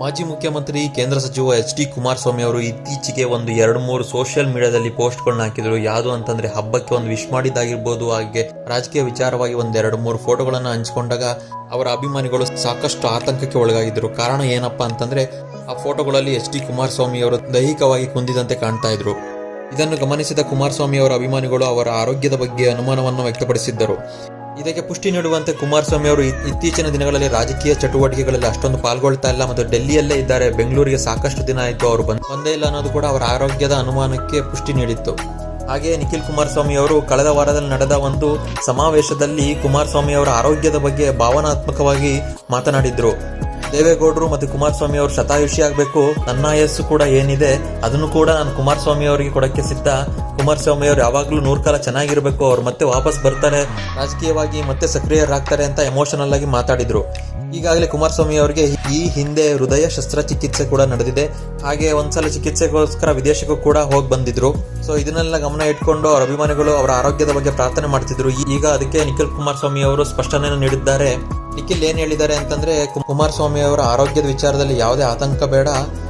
ಮಾಜಿ ಮುಖ್ಯಮಂತ್ರಿ ಕೇಂದ್ರ ಸಚಿವ ಎಚ್ ಡಿ ಕುಮಾರಸ್ವಾಮಿ ಅವರು ಇತ್ತೀಚೆಗೆ ಒಂದು ಎರಡು ಮೂರು ಸೋಷಿಯಲ್ ಮೀಡಿಯಾದಲ್ಲಿ ಪೋಸ್ಟ್ಗಳನ್ನ ಹಾಕಿದ್ರು. ಯಾವುದು ಅಂತಂದ್ರೆ ಹಬ್ಬಕ್ಕೆ ಒಂದು ವಿಶ್ ಮಾಡಿದ್ದಾಗಿರ್ಬೋದು, ಹಾಗೆ ರಾಜಕೀಯ ವಿಚಾರವಾಗಿ ಒಂದು ಎರಡು ಮೂರು ಫೋಟೋಗಳನ್ನು ಹಂಚಿಕೊಂಡಾಗ ಅವರ ಅಭಿಮಾನಿಗಳು ಸಾಕಷ್ಟು ಆತಂಕಕ್ಕೆ ಒಳಗಾಗಿದ್ದರು ಕಾರಣ ಏನಪ್ಪಾ ಅಂತಂದ್ರೆ ಆ ಫೋಟೋಗಳಲ್ಲಿ ಎಚ್ ಡಿ ಕುಮಾರಸ್ವಾಮಿ ಅವರು ದೈಹಿಕವಾಗಿ ಕುಂದಿದಂತೆ ಕಾಣ್ತಾ ಇದ್ರು. ಇದನ್ನು ಗಮನಿಸಿದ ಕುಮಾರಸ್ವಾಮಿ ಅವರ ಅಭಿಮಾನಿಗಳು ಅವರ ಆರೋಗ್ಯದ ಬಗ್ಗೆ ಅನುಮಾನವನ್ನು ವ್ಯಕ್ತಪಡಿಸಿದ್ದರು. ಇದಕ್ಕೆ ಪುಷ್ಟಿ ನೀಡುವಂತೆ ಕುಮಾರಸ್ವಾಮಿ ಅವರು ಇತ್ತೀಚಿನ ದಿನಗಳಲ್ಲಿ ರಾಜಕೀಯ ಚಟುವಟಿಕೆಗಳಲ್ಲಿ ಅಷ್ಟೊಂದು ಪಾಲ್ಗೊಳ್ತಾ ಇಲ್ಲ ಮತ್ತು ಡೆಲ್ಲಿಯಲ್ಲೇ ಇದ್ದಾರೆ. ಬೆಂಗಳೂರಿಗೆ ಸಾಕಷ್ಟು ದಿನ ಆಯಿತು, ಅವರು ಬಂದು ಬಂದೇ ಇಲ್ಲ ಅನ್ನೋದು ಕೂಡ ಅವರ ಆರೋಗ್ಯದ ಅನುಮಾನಕ್ಕೆ ಪುಷ್ಟಿ ನೀಡಿತ್ತು. ಹಾಗೆಯೇ ನಿಖಿಲ್ ಕುಮಾರಸ್ವಾಮಿ ಅವರು ಕಳೆದ ವಾರದಲ್ಲಿ ನಡೆದ ಒಂದು ಸಮಾವೇಶದಲ್ಲಿ ಕುಮಾರಸ್ವಾಮಿ ಅವರ ಆರೋಗ್ಯದ ಬಗ್ಗೆ ಭಾವನಾತ್ಮಕವಾಗಿ ಮಾತನಾಡಿದ್ರು. ದೇವೇಗೌಡರು ಮತ್ತು ಕುಮಾರಸ್ವಾಮಿ ಅವರು ಶತಾಯುಷಿ ಆಗಬೇಕು. ನನ್ನ ಆಯಸ್ಸು ಕೂಡ ಏನಿದೆ, ಅದನ್ನು ಕೂಡ ನಾನು ಕುಮಾರಸ್ವಾಮಿ ಅವರಿಗೆ ಕೊಡಕ್ಕೆ ಸಿದ್ಧ. ಕುಮಾರಸ್ವಾಮಿ ಅವರು ಯಾವಾಗಲೂ ನೂರು ಕಾಲ ಚೆನ್ನಾಗಿರಬೇಕು. ಅವ್ರು ಮತ್ತೆ ವಾಪಸ್ ಬರ್ತಾರೆ, ರಾಜಕೀಯವಾಗಿ ಮತ್ತೆ ಸಕ್ರಿಯರಾಗ್ತಾರೆ ಅಂತ ಎಮೋಷನಲ್ ಆಗಿ ಮಾತಾಡಿದ್ರು. ಈಗಾಗಲೇ ಕುಮಾರಸ್ವಾಮಿ ಅವರಿಗೆ ಈ ಹಿಂದೆ ಹೃದಯ ಶಸ್ತ್ರಚಿಕಿತ್ಸೆ ಕೂಡ ನಡೆದಿದೆ. ಹಾಗೆ ಒಂದ್ಸಲ ಚಿಕಿತ್ಸೆಗೋಸ್ಕರ ವಿದೇಶಕ್ಕೂ ಕೂಡ ಹೋಗಿ ಬಂದಿದ್ರು. ಸೊ ಇದನ್ನೆಲ್ಲ ಗಮನ ಇಟ್ಕೊಂಡು ಅವರ ಅಭಿಮಾನಿಗಳು ಅವರ ಆರೋಗ್ಯದ ಬಗ್ಗೆ ಪ್ರಾರ್ಥನೆ ಮಾಡ್ತಿದ್ರು. ಈಗ ಅದಕ್ಕೆ ನಿಖಿಲ್ ಕುಮಾರಸ್ವಾಮಿ ಅವರು ಸ್ಪಷ್ಟನೆಯನ್ನು ನೀಡಿದ್ದಾರೆ. ನಿಖಿಲ್ ಏನ್ ಹೇಳಿದ್ದಾರೆ ಅಂತಂದ್ರೆ ಕುಮಾರಸ್ವಾಮಿ ಅವರ ಆರೋಗ್ಯದ ವಿಚಾರದಲ್ಲಿ ಯಾವುದೇ ಆತಂಕ ಬೇಡ.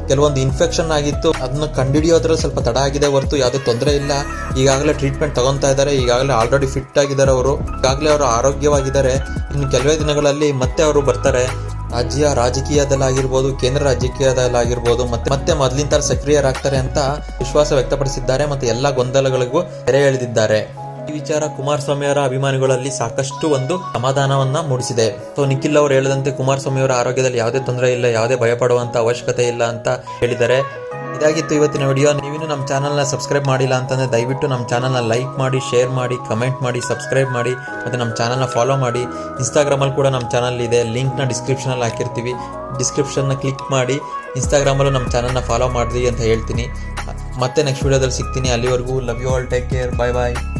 ಕೆಲವೊಂದು ಇನ್ಫೆಕ್ಷನ್ ಆಗಿತ್ತು. ಅದನ್ನ ಕಂಡುಹಿಡಿಯೋದ್ರಲ್ಲಿ ಸ್ವಲ್ಪ ತಡ ಆಗಿದೆ ಹೊರತು ಯಾವುದೇ ತೊಂದರೆ ಇಲ್ಲ. ಈಗಾಗಲೇ ಟ್ರೀಟ್ಮೆಂಟ್ ತಗೊಂತಾ ಇದ್ದಾರೆ. ಈಗಾಗಲೇ ಆಲ್ರೆಡಿ ಫಿಟ್ ಆಗಿದ್ದಾರೆ ಅವರು. ಈಗಾಗಲೇ ಅವರು ಆರೋಗ್ಯವಾಗಿದ್ದಾರೆ. ಇನ್ನು ಕೆಲವೇ ದಿನಗಳಲ್ಲಿ ಮತ್ತೆ ಅವರು ಬರ್ತಾರೆ. ರಾಜ್ಯ ರಾಜಕೀಯದಲ್ಲಾಗಿರ್ಬೋದು, ಕೇಂದ್ರ ರಾಜಕೀಯದಲ್ಲಾಗಿರ್ಬೋದು, ಮತ್ತೆ ಮತ್ತೆ ಮೊದಲಿನ ತರ ಸಕ್ರಿಯರಾಗ್ತಾರೆ ಅಂತ ವಿಶ್ವಾಸ ವ್ಯಕ್ತಪಡಿಸಿದ್ದಾರೆ. ಮತ್ತೆ ಎಲ್ಲಾ ಗೊಂದಲಗಳಿಗೂ ತೆರೆ ಎಳೆದಿದ್ದಾರೆ. ಈ ವಿಚಾರ ಕುಮಾರಸ್ವಾಮಿ ಅವರ ಅಭಿಮಾನಿಗಳಲ್ಲಿ ಸಾಕಷ್ಟು ಒಂದು ಸಮಾಧಾನವನ್ನ ಮೂಡಿಸಿದೆ. ಸೊ, ನಿಖಿಲ್ ಅವರು ಹೇಳಿದಂತೆ ಕುಮಾರಸ್ವಾಮಿ ಅವರ ಆರೋಗ್ಯದಲ್ಲಿ ಯಾವುದೇ ತೊಂದರೆ ಇಲ್ಲ, ಯಾವುದೇ ಭಯಪಡುವಂತ ಅವಶ್ಯಕತೆ ಇಲ್ಲ ಅಂತ ಹೇಳಿದ್ದಾರೆ. ಇದಾಗಿತ್ತು ಇವತ್ತಿನ ವಿಡಿಯೋ. ನೀವಿನ್ನು ನಮ್ಮ ಚಾನಲ್ನ ಸಬ್ಸ್ಕ್ರೈಬ್ ಮಾಡಿಲ್ಲ ಅಂತಂದ್ರೆ ದಯವಿಟ್ಟು ನಮ್ಮ ಚಾನಲ್ನ ಲೈಕ್ ಮಾಡಿ, ಶೇರ್ ಮಾಡಿ, ಕಮೆಂಟ್ ಮಾಡಿ, ಸಬ್ಸ್ಕ್ರೈಬ್ ಮಾಡಿ ಮತ್ತು ನಮ್ಮ ಚಾನಲ್ನ ಫಾಲೋ ಮಾಡಿ. ಇನ್ಸ್ಟಾಗ್ರಾಮಲ್ಲಿ ಕೂಡ ನಮ್ಮ ಚಾನಲ್ ಇದೆ. ಲಿಂಕ್ನ ಡಿಸ್ಕ್ರಿಪ್ಷನಲ್ಲಿ ಹಾಕಿರ್ತೀವಿ. ಡಿಸ್ಕ್ರಿಪ್ಷನ್ನ ಕ್ಲಿಕ್ ಮಾಡಿ ಇನ್ಸ್ಟಾಗ್ರಾಮಲ್ಲೂ ನಮ್ಮ ಚಾನಲ್ನ ಫಾಲೋ ಮಾಡಿರಿ ಅಂತ ಹೇಳ್ತೀನಿ. ಮತ್ತೆ ನೆಕ್ಸ್ಟ್ ವಿಡಿಯೋದಲ್ಲಿ ಸಿಗ್ತೀನಿ. ಅಲ್ಲಿವರೆಗೂ love you all. Take care. Bye bye.